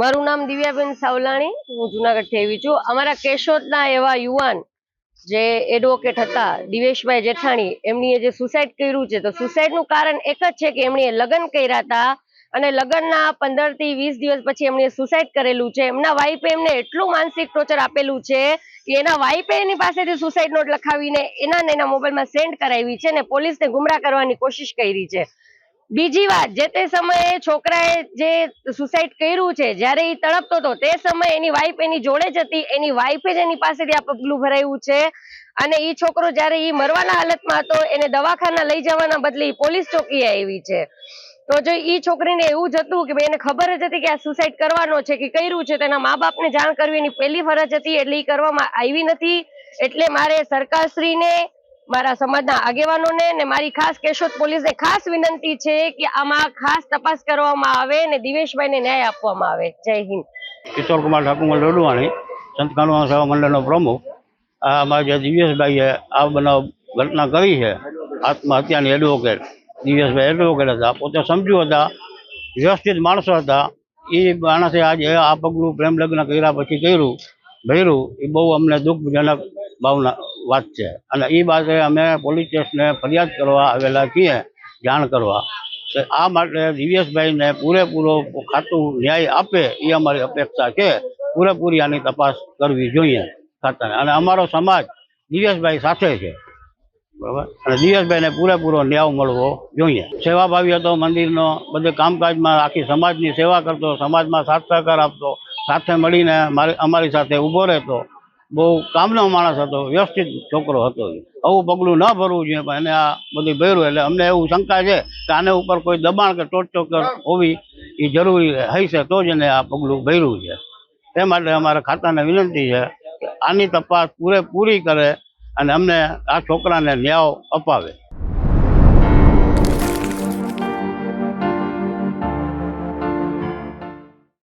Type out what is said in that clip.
મારું નામ દિવ્યાબેન સાવલાણી, હું જુનાગઢથી આવી છું. અમારા કેશોદના એવા યુવાન જે એડવોકેટ હતા, દિવેશભાઈ જેઠાણી, એમની જે સુસાઇડ કર્યું છે, તો સુસાઇડનું કારણ એક જ છે કે એમણે લગ્ન કર્યા હતા અને લગ્નના પંદરથી વીસ દિવસ પછી એમણે સુસાઇડ કરેલું છે. એમના વાઈફે એમને એટલું માનસિક ટોર્ચર આપેલું છે કે એના વાઈફે એની પાસેથી સુસાઇડ નોટ લખાવીને એના એના મોબાઈલમાં સેન્ડ કરાવી છે અને પોલીસને ગુમરા કરવાની કોશિશ કરી છે. બીજી વાત, જે તે સમયે છોકરાએ જે સુસાઇડ કર્યું છે, જ્યારે એ તડપતો હતો, તે સમયે એની વાઈફ એની જોડે જ હતી, એની વાઈફે જ એની પાસેથી આ પગલું ભરાયું છે. અને એ છોકરો જ્યારે એ મરવાના હાલતમાં હતો, એને દવાખાના લઈ જવાના બદલે પોલીસ ચોકીએ આવી છે. તો જો એ છોકરીને એવું જ હતું કે ભાઈ એને ખબર જ હતી કે આ સુસાઇડ કરવાનો છે, કે કર્યું છે, તેના મા બાપને જાણ કરવી એની પહેલી ફરજ હતી, એટલે એ કરવામાં આવી નથી. એટલે મારે સરકારશ્રીને મારા સમાજના આગેવાનોને ને મારી ખાસ કેશોદ પોલીસને ખાસ વિનંતી છે કે આમાં ખાસ તપાસ કરવામાં આવે ને દિવેશભાઈને ન્યાય આપવામાં આવે. જય હિન્દ. કિશોર કુમાર ઠાકુર રડવાણી સંત કાનૂન સેવા મંડળનો પ્રમુખ. આ અમારા જે દિવ્યેશભાઈએ આ બનાવ ઘટના કરી છે, આત્મહત્યાની એડવોકેટ દિવ્યેશભાઈ એડવોકેટ હતા, પોતે સમજુ હતા, વ્યવસ્થિત માણસો હતા. એ માણસે આજે આ પગલું પ્રેમ લગ્ન કર્યા પછી કર્યું, ભર્યું. એ બહુ અમને દુઃખજનક ભાવના વાત છે. અને એ બાબતે અમે પોલીસ સ્ટેશને ફરિયાદ કરવા આવેલા છીએ, જાણ કરવા. આ માટે દિવ્યેશભાઈને પૂરેપૂરો ખાતું ન્યાય આપે એ અમારી અપેક્ષા છે. પૂરેપૂરી આની તપાસ કરવી જોઈએ ખાતાને. અને અમારો સમાજ દિવ્યેશભાઈ સાથે છે. બરાબર? અને દિવ્યેશભાઈને પૂરેપૂરો ન્યાય મળવો જોઈએ. સેવાભાવી હતો, મંદિરનો, બધે કામકાજમાં આખી સમાજની સેવા કરતો, સમાજમાં સાથ સહકાર આપતો, સાથે મળીને અમારી સાથે ઊભો રહેતો. બહુ કામનો માણસ હતો, વ્યવસ્થિત છોકરો હતો આવું પગલું ન ભરવું જોઈએ, પણ એને આ બધું ભર્યું એટલે અમને એવું શંકા છે કે આને ઉપર કોઈ દબાણ કે ટોચટોકર હોવી એ જરૂરી હશે તો જ એને આ પગલું ભર્યું છે. તે માટે અમારા ખાતાને વિનંતી છે કે આની તપાસ પૂરેપૂરી કરે અને અમને આ છોકરાને ન્યાય અપાવે.